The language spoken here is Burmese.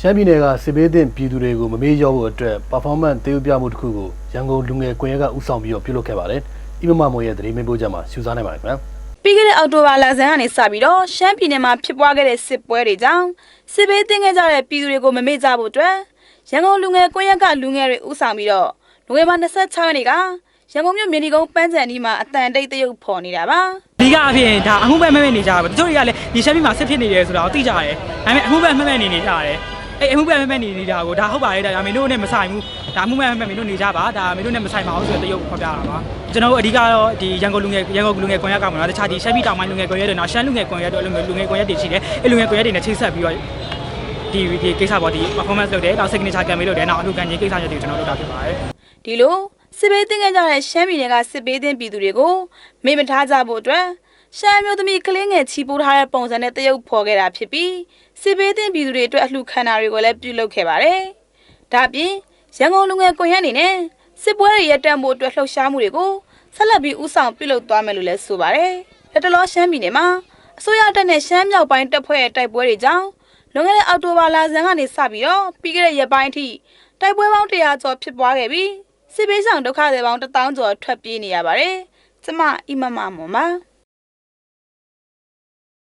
ရှမ်းပြည်နယ်ကစစ်ဘေးသင့်ပြည်သူတွေကိုမမေ့လျော့ဖို့အတွက် performance တေးဥပြမှုတစ်ခုကိုရန်ကုန်လူငယ်ကွန်ရက်ကဥဆောင်ပြီးတော့ပြုလုပ်ခဲ့ပါတယ်။အီမမမော်ရဲ့သတင်းမင်းပို့ချက်မှာစူးစမ်းနိုင်ပါတယ်ခင်ဗျာ။ပြီးခဲ့တဲ့အောက်တိုဘာလဆန်းကနေစပြီးတော့ရှမ်းပြည်နယ်မှာဖြစ်ပွားခဲ့တဲ့စစ်ပွဲတွေကြောင့်စစ်ဘေးသင့်ခဲ့ကြတဲ့ပြည်သူတွေကိုမမေ့ကြဖို့အတွက်ရန်ကုန်လူငယ်ကွန်ရက်ကလူငယ်တွေဥဆောင်ပြီးတော့နိုဝင်ဘာ26ရက်နေ့ကရန်ကုန်မြို့မြေနီကုန်းပန်းချန်ဒီမှာအတန်တိတ်တရုပ်ဖော်နေတာပါအဓိကအဖြစ်ဒါအမှုပဲမဲ့မဲ့နေကြတာပဲတချို့တွေကလည်းဒီရှမ်းပြည်မှာစစ်ဖြစ်နေတယ်ဆိုတာကိုသိကြတယ်ဒါပေမဲ့အမှုပဲမဲ့မဲ့နေနေကြတယ် အဲ့အမှုပဲမဲ့မဲ့နေနေတာကိုဒါဟုတ်ပါရဲ့ဒါမင်းတို့နဲ့မဆိုင်ဘူးဒါအမှုပဲမဲ့မဲ့မင်းတို့နေကြပါဒါမင်းတို့နဲ့မဆိုင်ပါဘူးဆိုတဲ့တရုပ်ဖော်ပြတာပါကျွန်တော်တို့အဓိကတော့ဒီရန်ကုန်လူငယ်ရန်ကုန်လူငယ်ကွန်ရက်ကမှာတခြားဒီရှမ်းပြည်တောင်ပိုင်းလူငယ်ကွန်ရက်တွေနော်ရှမ်းလူငယ်ကွန်ရက်တွေအဲ့လိုမျိုးလူငယ်ကွန်ရက်တွေရှိတယ်အဲ့လူငယ်ကွန်ရက်တွေနဲ့ချိတ်ဆက်ပြီးတော့ဒီဒီကိစ္စပေါ့ဒီ performance လုပ်တယ်နောက် signature campaign လုပ်တယ်နောက်အလူကန်ကြီးကိစ္စရပ်တွေကျွန်တော်တို့လုပ်တာဖြစ်ပါတယ်ဒီလိုစစ်ဘေးသင့်ခဲ့ကြတဲ့ရှမ်းပြည်နယ်ကစစ်ဘေးသင့်ပြည်သူတွေကိုမေ့မထားကြဖို့အတွက် ရှမ်းမျိုးသမီးကလေးငယ်ချီပိုးထားတဲ့ပုံစံနဲ့တရုပ်ဖော်ခဲ့တာဖြစ်ပြီးစစ်ဘေးသင့်ပြည်သူတွေအတွက်အလှခန္ဓာတွေကိုလည်းပြုလုပ်ခဲ့ပါတယ်။ဒါ့အပြင်ရန်ကုန်လူငယ်ကွန်ရက်အနေနဲ့စစ်ပွဲတွေရပ်တန့်ဖို့အတွက်လှုပ်ရှားမှုတွေကိုဆက်လက်ပြီးဥဆောင်ပြုလုပ်သွားမယ်လို့လည်းဆိုပါတယ်။လက်တလောရှမ်းပြည်နယ်မှာအစိုးရတပ်နဲ့ရှမ်းမြောက်ပိုင်းတပ်ဖွဲ့ရဲ့တိုက်ပွဲတွေကြောင့်လွန်ခဲ့တဲ့အောက်တိုဘာလဆန်းကနေစပြီးတော့ပြီးခဲ့တဲ့ရက်ပိုင်းအထိတိုက်ပွဲပေါင်း100ကျော်ဖြစ်ပွားခဲ့ပြီးစစ်ဘေးဆောင်ဒုက္ခသည်ပေါင်း1000ကျော်ထွက်ပြေးနေရပါတယ်။ကျမအီမမမွန်ပါ